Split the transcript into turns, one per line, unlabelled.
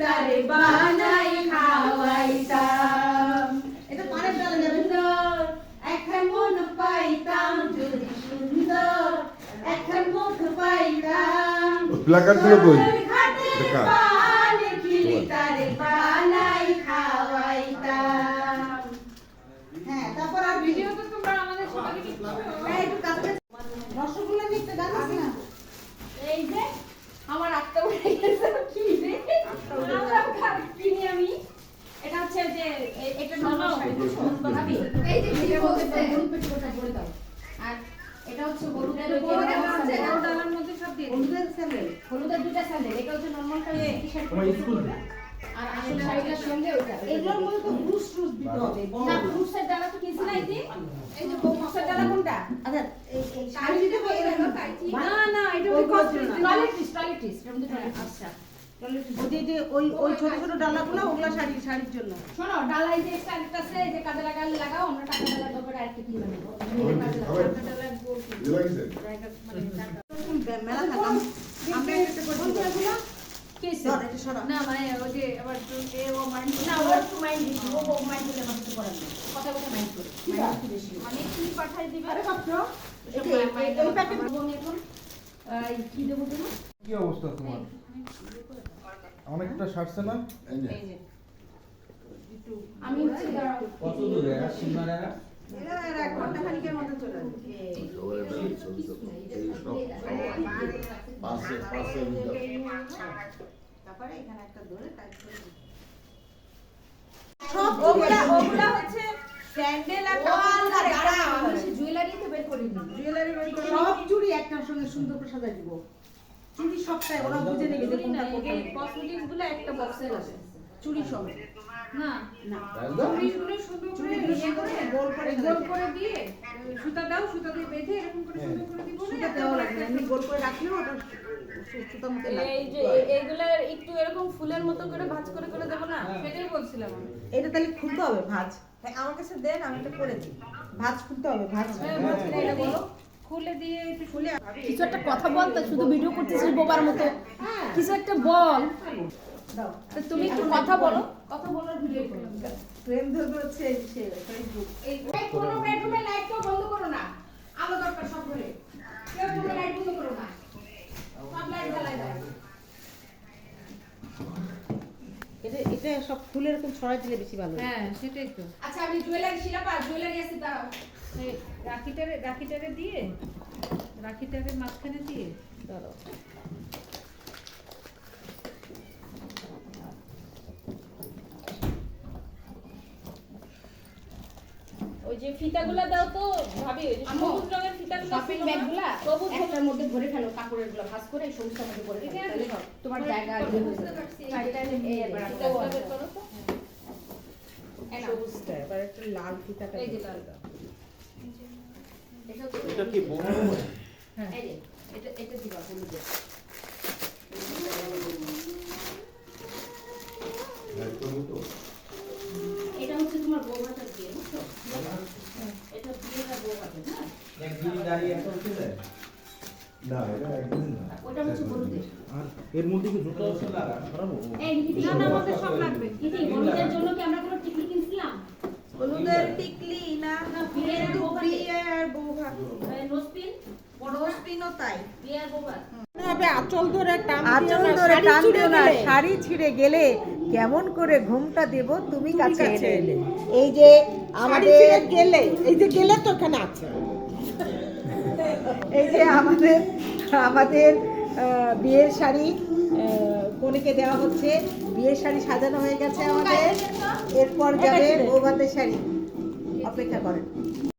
তারে বানাই খাওয়াইতাম।
এটা পাড়ের ডালে যাবে
সুন্দর। এখন মন পাইতাম যদি সুন্দর। এখন মুখ পাইতাম।
প্লাকার্ডগুলো কই? দেখা।
পানে খিলি তারে বানাই খাওয়াইতাম
হ্যাঁ তারপর আর ভিডিও তো তোমরা আমাদের সবাইকে একটু কাছে রসগোল্লা নিতে গান আছে না
এই যে আমার আটটা উঠে গেছে কি রে আমরা খা- কিনি আমি এটা হচ্ছে যে এ- এটা নরমাল ভাবি এই যে ভিডিও বলতেছে
হলুদ পেটিকোটটা পরে দাও
আর এটা হচ্ছে হলুদের
ডালা
হচ্ছে
আছে,
বড়
বড়
ডালার মধ্যে সব দিয়ে
হলুদের স্যান্ডেল
হলুদের দুটা স্যান্ডেল এটা হচ্ছে নরমাল টি-শার্ট আর আসল শাড়িটার সঙ্গে ওটা
এগুলোর মধ্যে তো ব্রুশ ট্রুশ দিতে হবে
না ফ্রুটসের ডালা তো কিনছি না এই এই যে ফ্রুটসের ডালা কোনটা?
আচ্ছা এই এই শাড়ি দিতে হবে
না? না এটা
ওই
ওই
কসমেটিক্স।
টয়লেট্রিস টয়লেট্রিস এর মধ্যে toiletries।
আচ্ছা। যে- যে ওই ওই ছোট ছোট ডালাগুলো ওগুলো শাড়ি শাড়ির জন্য।
শোনো ডালাই যে স্টাইলটা আছে যে কাজে লাগালে লাগাও আমরা টাকা না মানে ওই যে আবার এ ও মাইন্ড না ও একটু মাইন্ড দিছি ও ও মাইন্ড দিলে আমার কিছু করার নেই কথা কথা মাইন্ড করে মাইন্ড বেশি মানে কি পাঠাই দিবে
আরে পাত্র এই- এই-
মাইন্ড
এই প্যাকেট
আমার এখন কি দেবো দেবো
কি অবস্থা তোমার? অনেকটা সারছে না?
এই যে। আমি হচ্ছে
কত দূরে?
সব চুড়ি একটার সঙ্গে সুন্দর করে সাজাই দিব চুড়ি সবটাই ওরা বুঝে নেবে যে কোনটা কোনটা
কসমেটিক্সগুলো একটা বক্সের আছে
চুড়ি সব
না
না।
চুড়িগুলো সুন্দর করে ইয়ে করে
করে গোল করে
গোল করে দিয়ে সুতা দাও সুতা দিয়ে বেঁধে এরকম করে সুন্দর করে দিব
সুতা দেওয়া লাগবে এমনি গোল করে রাখলেও ওটা সু- মতো লাগবে।
এই যে একটু এরকম ফুলের মতো করে ভাঁজ করে করে দেবো না? সেটাই বলছিলাম আমি।
এটা তাহলে খুলতে হবে ভাঁজ। হ্যাঁ, আমার কাছে দেন আমি এটা করে দিই। ভাঁজ খুলতে হবে ভাঁজ।
হ্যাঁ, ভাঁজ করে এটা বলো খুলে দিয়ে একটু
খুলে
কিছু একটা কথা বল তো শুধু ভিডিও করতেছিস বোবার মতো। কিছু একটা বল। তো তুমি একটু কথা বলো। কথা বলার ভিডিও করো।
ফ্রেম ধরবে হচ্ছে এই সে ফেসবুক
এই কোনো বেডরুমে লাইট কেউ বন্ধ করো না। আলো দরকার সব ঘরে। কেউ কোনো লাইট বন্ধ করো না। সব লাইট জ্বালায় দাও।
এটা এটা সব ফুলের এরকম ছড়াই দিলে বেশি ভালো
হ্যাঁ। সেটাই তো।
আচ্ছা আমি জুয়েলারি শিলাপা জুয়েলারি আছে দাও।
রাখিটারে রাখিটারে দিয়ে রাখিটারে মাঝখানে দিয়ে।
ধরো
যে ফিতাগুলো দাও তো ভাবি সবুজ রঙের ফিতাগুলো শপিং ব্যাগগুলো সবুজ একটার মধ্যে ভরে ফেলো কাপড়েরগুলো ভাঁজ করে সবুজটার মধ্যে ভরে ফেলো তোমার জায়গা ইয়ে হয়ে যাবে। এই এবার করো তো।
সবুজটা এবার একটা লাল ফিতাটা
এই যে লাল। দাও। এটা
কি বোমা
এই যে, এটা এটা দিবা হলুদের।
না এটা একদমই না।
ওটা হচ্ছে হলুদের।
আর এর মধ্যে কি জুতো আছে? লাগা খারাপ
এই
না না আমাদের সব লাগবে।
দিদি হলুদের জন্য কি আমরা কোনো টিকলি কিনছিলাম?
হলুদের টিকলি না
বিয়ের
কিন্তু
বউ ভাতে।
বিয়ের বউ ভাত
নোসপিন বড়
রোজপিনও তাই।
বিয়ের বউ
আচল ধরে টান
আঁচল ধরে টান দিও না শাড়ি ছিঁড়ে গেলে কেমন করে ঘুমটা দেব তুমি কাছে এলে। এই যে আমাদের
গেলে এই যে গেলে তো ওখানে আছে।
এই যে আমাদের আমাদের বিয়ের শাড়ি কনেকে দেওয়া হচ্ছে। বিয়ের শাড়ি সাজানো হয়ে গেছে আমাদের। এরপর যাবে বৌভাতের শাড়ি। অপেক্ষা করেন।